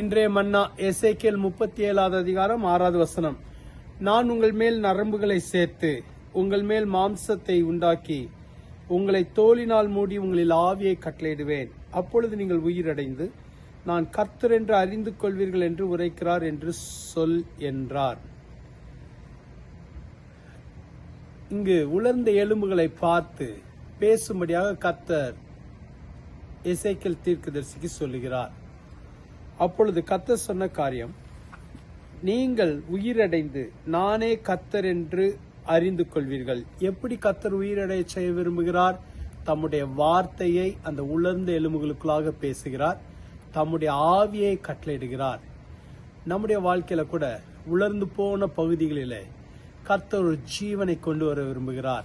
இன்றைய மன்னா எஸ்ஐகேல் முப்பத்தி ஏழாவது அதிகாரம் ஆறாவது வசனம். நான் உங்கள் மேல் நரம்புகளை சேர்த்து உங்கள் மேல் மாம்சத்தை உண்டாக்கி உங்களை தோளினால் மூடி உங்களில் ஆவியை கட்டளையிடுவேன். அப்பொழுது நீங்கள் உயிரடைந்து நான் கர்த்தர் என்று அறிந்து கொள்வீர்கள் என்று உரைக்கிறார் என்று சொல் என்றார். இங்கு உலர்ந்த எலும்புகளை பார்த்து பேசும்படியாக கர்த்தர் இசைக்கல் தீர்க்கதரிசிக்கு சொல்லுகிறார். அப்பொழுது கத்தர் சொன்ன காரியம் நீங்கள் உயிரடைந்து நானே கத்தர் என்று அறிந்து கொள்வீர்கள். எப்படி கத்தர் உயிரடைய செய்ய விரும்புகிறார்? தம்முடைய வார்த்தையை அந்த உலர்ந்த எலும்புகளுக்குள்ளாக பேசுகிறார். தம்முடைய ஆவியை கட்டளையிடுகிறார். நம்முடைய வாழ்க்கையில கூட உலர்ந்து போன பகுதிகளிலே கர்த்தர் ஒரு ஜீவனை கொண்டு வர விரும்புகிறார்.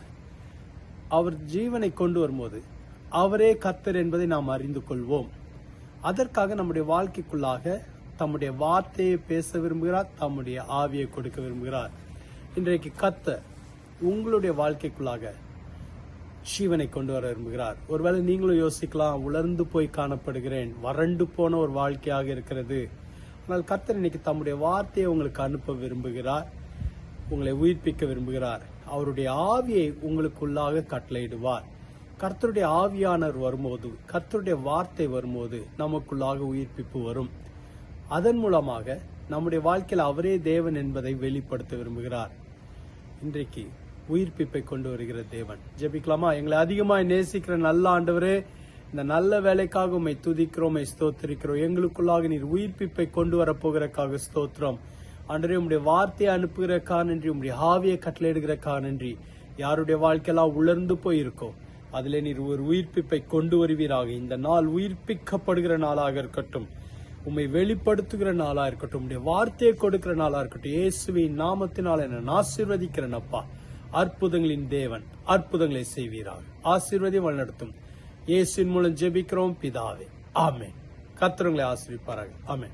அவர் ஜீவனை கொண்டு வரும்போது அவரே கர்த்தர் என்பதை நாம் அறிந்து கொள்வோம். அதற்காக நம்முடைய வாழ்க்கைக்குள்ளாக தம்முடைய வார்த்தையை பேச விரும்புகிறார் தம்முடைய ஆவியை கொடுக்க விரும்புகிறார். இன்றைக்கு கர்த்தர் உங்களுடைய வாழ்க்கைக்குள்ளாக ஜீவனை கொண்டு வர விரும்புகிறார். ஒருவேளை நீங்களும் யோசிக்கலாம் உலர்ந்து போய் காணப்படுகிறேன் வறண்டு போன ஒரு வாழ்க்கையாக இருக்கிறது. ஆனால் கர்த்தர் இன்னைக்கு தம்முடைய வார்த்தையை உங்களுக்கு அனுப்ப விரும்புகிறார் உங்களை உயிர்ப்பிக்க விரும்புகிறார். அவருடைய ஆவியை உங்களுக்குள்ளாக கட்டளையிடுவார். கர்த்தருடைய ஆவியானர் வரும்போது கர்த்தருடைய வார்த்தை வரும்போது நமக்குள்ளாக உயிர்ப்பிப்பு வரும். அதன் மூலமாக நம்முடைய வாழ்க்கையில் அவரே தேவன் என்பதை வெளிப்படுத்த விரும்புகிறார். இன்றைக்கு உயிர்ப்பிப்பை கொண்டு வருகிற தேவன். ஜெபிக்கலாமா? எங்களை அதிகமாக நேசிக்கிற நல்ல ஆண்டவரே இந்த நல்ல வேலைக்காக உண்மை துதிக்கிறோம் ஸ்தோத்திரிக்கிறோம். எங்களுக்குள்ளாக நீர் உயிர்ப்பிப்பை கொண்டு வரப்போகிறக்காக ஸ்தோத்திரம். அன்றே உம்முடைய வார்த்தையை அனுப்புகிறக்கா நன்றி உம்முடைய ஆவியை கட்டளையிடுகிறக்கா நன்றி யாருடைய வாழ்க்கையெல்லாம் உலர்ந்து போயிருக்கோம் அதிலே நீர் ஒரு உயிர்ப்பிப்பை கொண்டு வருவீராக இந்த நாள் உயிர்ப்பிக்கப்படுகிற நாளாக இருக்கட்டும் உம்மை வெளிப்படுத்துகிற நாளா இருக்கட்டும் உடைய வார்த்தையை கொடுக்கிற நாளா இருக்கட்டும் இயேசுவின் நாமத்தினால் என்ன ஆசீர்வதிக்கிறேன் அப்பா. அற்புதங்களின் தேவன் அற்புதங்களை செய்வீராக. ஆசீர்வதி வழிநடத்தும். இயேசுவின் மூலம் ஜெபிக்கிறோம் பிதாவே. ஆமே கத்திரங்களை ஆசிரிப்பார்கள் ஆமே